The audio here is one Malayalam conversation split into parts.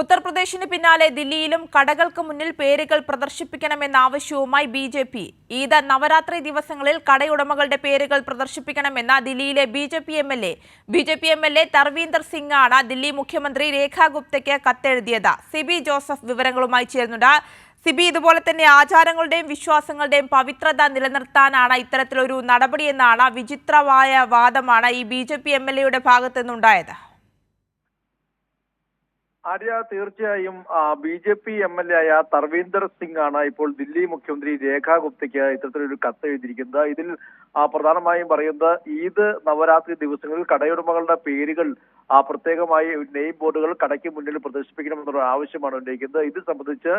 ഉത്തർപ്രദേശിന് പിന്നാലെ ദില്ലിയിലും കടകൾക്ക് മുന്നിൽ പേരുകൾ പ്രദർശിപ്പിക്കണമെന്ന ആവശ്യവുമായി B J P. Eid Navratri ദിവസങ്ങളിൽ കടയുടമകളുടെ പേരുകൾ പ്രദർശിപ്പിക്കണമെന്ന ദില്ലിയിലെ B J P M L A. B J P M L A Tarvinder Singh ആണ് ദില്ലി മുഖ്യമന്ത്രി രേഖാ ഗുപ്തയ്ക്ക് കത്തെഴുതിയത്. സിബി ജോസഫ് വിവരങ്ങളുമായി ചേരുന്നുണ്ട്. സിബി ഇതുപോലെ തന്നെ ആചാരങ്ങളുടെയും വിശ്വാസങ്ങളുടെയും പവിത്രത നിലനിർത്താനാണ് ഇത്തരത്തിലൊരു നടപടിയെന്നാണ് വിചിത്രമായ വാദമാണ് ഈ B J P M L എയുടെ ഭാഗത്തു നിന്നുണ്ടായത് ആര്യ തീർച്ചയായും B J P M L A ആയ തർവീന്ദർ സിംഗ് ആണ് ഇപ്പോൾ ദില്ലി മുഖ്യമന്ത്രി രേഖാ ഗുപ്തയ്ക്ക് ഇത്തരത്തിലൊരു കത്ത് എഴുതിയിരിക്കുന്നത് ഇതിൽ പ്രധാനമായും പറയുന്നത് ഈദ് നവരാത്രി ദിവസങ്ങളിൽ കടയുടമകളുടെ പേരുകൾ പ്രത്യേകമായി നെയിം ബോർഡുകൾ കടയ്ക്ക് മുന്നിൽ പ്രദർശിപ്പിക്കണമെന്നുള്ള ആവശ്യമാണ് ഉന്നയിക്കുന്നത്. ഇത് സംബന്ധിച്ച്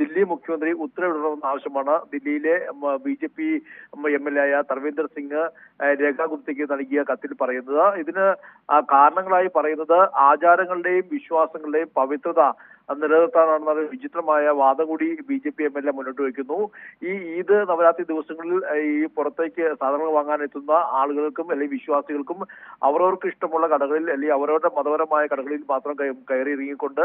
ദില്ലി മുഖ്യമന്ത്രി ഉത്തരവിടണമെന്ന ആവശ്യമാണ്. ദില്ലിയിലെ B J P M L A ആയ തർവീന്ദർ സിംഗ് രേഖാ ഗുപ്തയ്ക്ക് നൽകിയ കത്തിൽ പറയുന്നത്. ഇതിന് കാരണങ്ങളായി പറയുന്നത് ആചാരങ്ങളുടെയും വിശ്വാസങ്ങളുടെയും പവിത്രത നിലനിർത്താനാണെന്ന വിചിത്രമായ വാദം കൂടി B J P M L A മുന്നോട്ട് വയ്ക്കുന്നു. ഈ ഈദ് നവരാത്രി ദിവസങ്ങളിൽ ഈ പുറത്തേക്ക് സാധനങ്ങൾ വാങ്ങാൻ എത്തുന്ന ആളുകൾക്കും അല്ലെങ്കിൽ വിശ്വാസികൾക്കും അവരവർക്ക് ഇഷ്ടമുള്ള കടകളിൽ അല്ലെങ്കിൽ അവരവരുടെ മതപരമായ കടകളിൽ മാത്രം കയ- കയറി ഇറങ്ങിക്കൊണ്ട്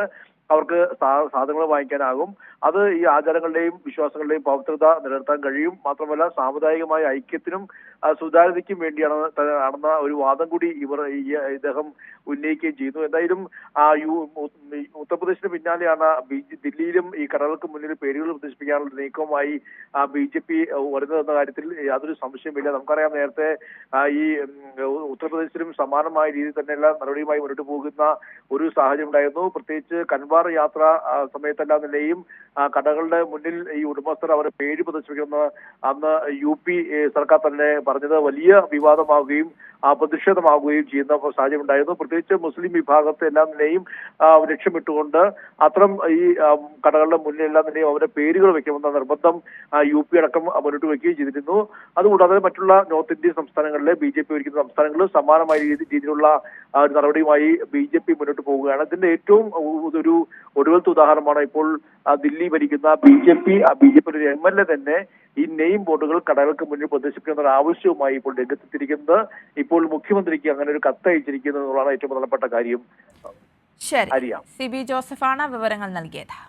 അവർക്ക് സാധനങ്ങൾ വാങ്ങിക്കാനാകും. അത് ഈ ആചാരങ്ങളുടെയും വിശ്വാസങ്ങളുടെയും പവിത്രത നിലനിർത്താൻ കഴിയും. മാത്രമല്ല സാമുദായികമായ ഐക്യത്തിനും സുതാര്യതയ്ക്കും വേണ്ടിയാണ് നടന്ന ഒരു വാദം കൂടി ഇവർ ഇദ്ദേഹം ഉന്നയിക്കുകയും ചെയ്യുന്നു. എന്തായാലും ആ യു ഉത്തർപ്രദേശിന് ഉത്തർപ്രദേശിന് പിന്നാലെയാണ് ബി ദില്ലിയിലും ഈ കടകൾക്ക് മുന്നിൽ പേരുകൾ പ്രദർശിപ്പിക്കാനുള്ള നീക്കവുമായി ബി ജെ പി വരുന്നതെന്ന കാര്യത്തിൽ യാതൊരു സംശയമില്ല നമുക്കറിയാം നേരത്തെ ഈ ഉത്തർപ്രദേശിലും സമാനമായ രീതിയിൽ തന്നെയുള്ള നടപടിയുമായി മുന്നോട്ട് പോകുന്ന ഒരു സാഹചര്യം ഉണ്ടായിരുന്നു. പ്രത്യേകിച്ച് കൻവാർ യാത്ര സമയത്തെല്ലാം തന്നെയും കടകളുടെ മുന്നിൽ ഈ ഉടമസ്ഥർ അവരെ പേര് പ്രദർശിപ്പിക്കുന്ന അന്ന് യു പി സർക്കാർ തന്നെ പറഞ്ഞത്. വലിയ വിവാദമാവുകയും പ്രതിഷേധമാവുകയും ചെയ്യുന്ന സാഹചര്യം ഉണ്ടായിരുന്നു. പ്രത്യേകിച്ച് മുസ്ലിം വിഭാഗത്തെ എല്ലാം നിലയും ലക്ഷ്യമിട്ടുകൊണ്ട് അത്തരം ഈ കടകളുടെ മുന്നിൽ എല്ലാം നിലയും അവരുടെ പേരുകൾ വെക്കണമെന്ന നിർബന്ധം യു പി അടക്കം മുന്നോട്ട് വയ്ക്കുകയും ചെയ്തിരുന്നു. അതുകൂടാതെ മറ്റുള്ള നോർത്ത് ഇന്ത്യൻ സംസ്ഥാനങ്ങളിലെ ബി ജെ പി ഭരിക്കുന്ന സംസ്ഥാനങ്ങളിൽ സമാനമായ രീതി- രീതിയിലുള്ള ഒരു നടപടിയുമായി ബി ജെ പി മുന്നോട്ട് പോവുകയാണ്. അതിന്റെ ഏറ്റവും ഒരു ഒടുവിലത്തെ ഉദാഹരണമാണ് ഇപ്പോൾ ദില്ലി ഭരിക്കുന്ന B J P B J P ഒരു എം എൽ എ തന്നെ ഈ നെയിം ബോർഡുകൾ കടകൾക്ക് മുന്നിൽ പ്രദർശിപ്പിക്കുന്ന ഒരു ആവശ്യവുമായി ഇപ്പോൾ രംഗത്തെത്തിയിരിക്കുന്നത്. ഇപ്പോൾ മുഖ്യമന്ത്രിക്ക് അങ്ങനെ ഒരു കത്ത് അയച്ചിരിക്കുന്നതാണ് എന്നുള്ളതാണ് ഏറ്റവും പ്രധാനപ്പെട്ട കാര്യം. ശരി. സി ബി ജോസഫാണ് വിവരങ്ങൾ നൽകിയത്.